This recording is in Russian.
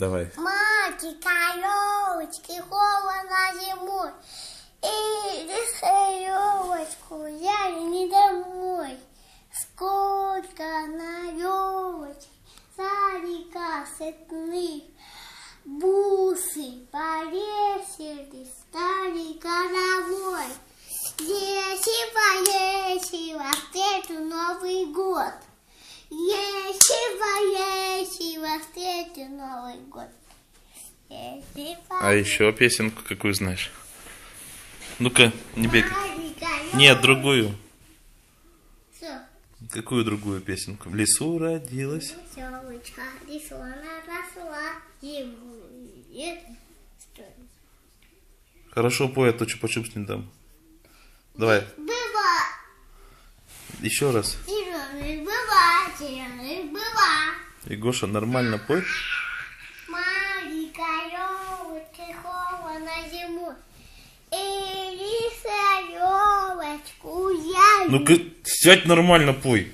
Давай. Мальчика, елочки, холодно зимой. И елочку взяли не домой. Сколько на елочке садика цветных. Бусы повесили, стали головой. Весело, весело, встречу Новый год. Весело, встречу Новый год. А еще песенку какую знаешь? Ну-ка, не бегай. Нет, другую. Какую другую песенку? В лесу родилась. Росла. Хорошо пой, а то чупа-чупс не дам. Давай, Была, еще раз. И Гоша, нормально я Ну-ка, сядь нормально пой.